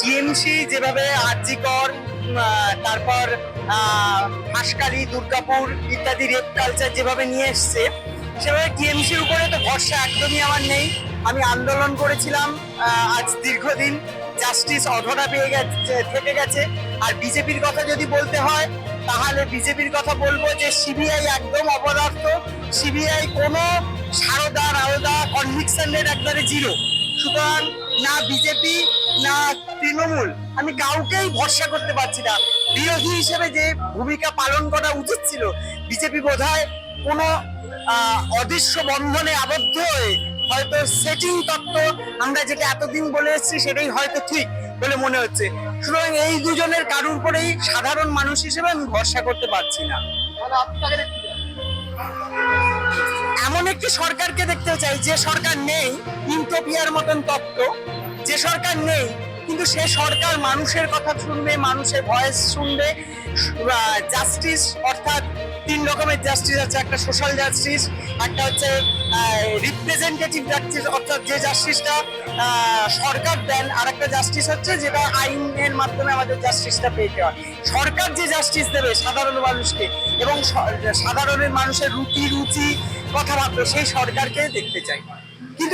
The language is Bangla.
টিএমসি যেভাবে আরজিকর তারপর হাঁসকালি দুর্গাপুর ইত্যাদি রেপ কালচার যেভাবে নিয়ে এসছে, সেভাবে টিএমসির উপরে তো ভরসা একদমই আমার নেই। আমি আন্দোলন করেছিলাম আজ দীর্ঘদিন জাস্টিস অধরা পেয়ে গেছে, থেকে গেছে। আর বিজেপির কথা যদি বলতে হয়, তাহলে বিজেপির কথা বলব যে সিবিআই একদম অপদার্থ। সিবিআই কোনো সারদা রারদা কনভিকশনের একবারে জিরো সুতরাং না বিজেপি, না তৃণমূল, আমি কাউকেই ভরসা করতে পারছি না। বিরোধী হিসেবে যে ভূমিকা পালন করা উচিত ছিল, বিজেপি বোধহয় কোনো অদৃশ্য বন্ধনে আবদ্ধ হয়ে হয়তো সেটিং তত্ত্ব, আমরা যেটা এতদিন বলে এসেছি সেটাই হয়তো ঠিক বলে মনে হচ্ছে। সুতরাং এই দুজনের কারুর উপরেই সাধারণ মানুষ হিসেবে আমি ভরসা করতে পারছি না। এমন একটি সরকারকে দেখতে চাই, যে সরকার নেই, ইউটোপিয়ার মতন তত্ত্ব, যে সরকার নেই কিন্তু সে সরকার মানুষের কথা শুনবে, মানুষের ভয়েস শুনবে। জাস্টিস অর্থাৎ তিন রকমের জাস্টিস আছে, একটা সোশ্যাল জাস্টিস একটা হচ্ছে রিপ্রেজেন্টেটিভ জাস্টিস অর্থাৎ যে জাস্টিসটা সরকার দেন আর একটা জাস্টিস হচ্ছে যেটা আইনের মাধ্যমে আমাদের জাস্টিসটা পেতে হয়। সরকার যে জাস্টিস দেবে সাধারণ মানুষকে এবং সাধারণের মানুষের রুটি, রুচি কথা ভাববে সেই সরকারকে দেখতে চাই।